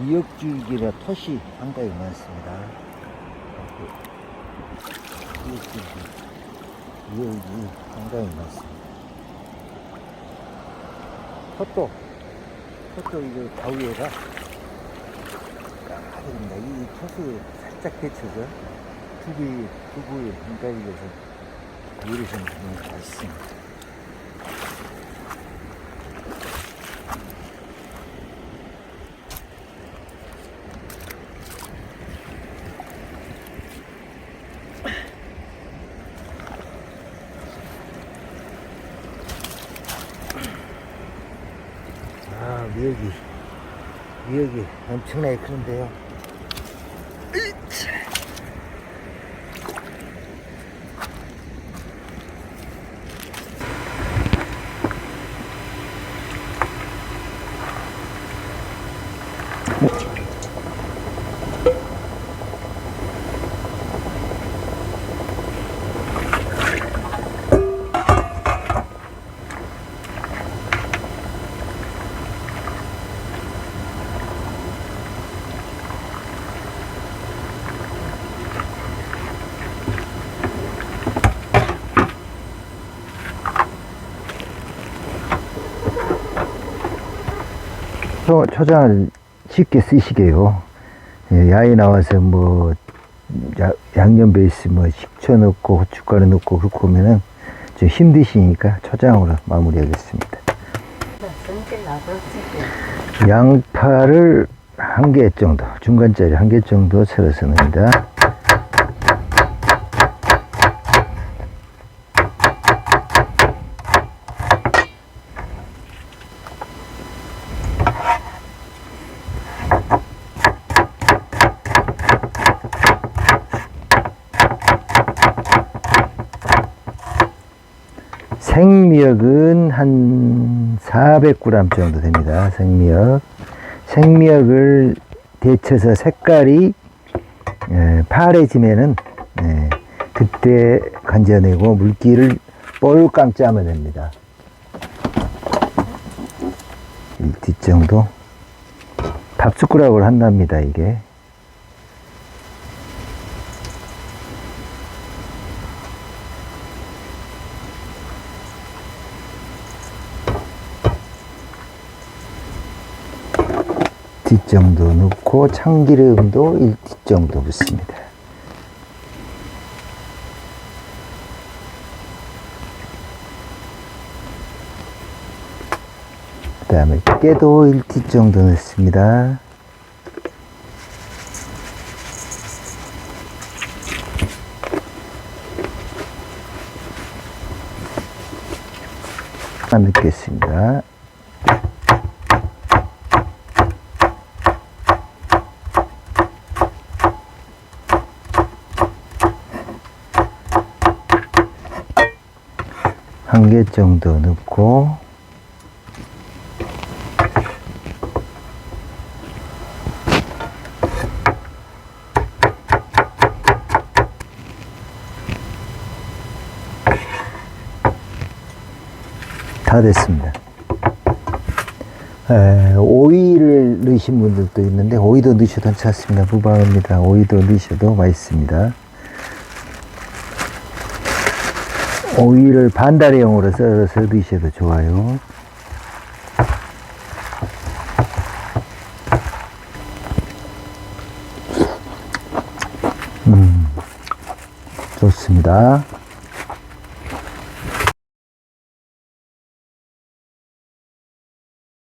미역줄기나 톳이 상당히 많습니다. 미역줄기, 미역이 상당히 많습니다. 톳도, 톳도 이거 가위에가 까마득입니다. 이 톳을 살짝 데쳐서 두부, 두부에 흰가루에서 요리해서 먹으면 맛있습니다. 아, 미역이, 미역이 엄청나게 크는데요. 초, 초장을 쉽게 쓰시게요. 예, 야외 나와서 뭐, 야- 양념 베이스 뭐 식초 넣고 고춧가루 넣고 그렇게 하면은 좀 힘드시니까 초장으로 마무리하겠습니다. 양파를 한 개 정도, 중간짜리 한 개 정도 썰어서 넣습니다. 생미역은 한 400g 정도 됩니다. 생미역. 생미역을 데쳐서 색깔이 에, 파래지면은 에, 그때 건져내고 물기를 볼깡 짜면 됩니다. 1티 정도. 밥숟가락으로 한답니다, 이게. 뒷 정도 넣고 참기름도 1티 정도 붓습니다. 그 다음에 깨도 1티 정도 넣습니다. 넣겠습니다. 한 개 정도 넣고 다 됐습니다. 에, 오이를 넣으신 분들도 있는데 오이도 넣으셔도 괜찮습니다. 무방합니다. 오이도 넣으셔도 맛있습니다. 오이를 반다리형으로 썰어 서 드셔도 좋아요. 음, 좋습니다.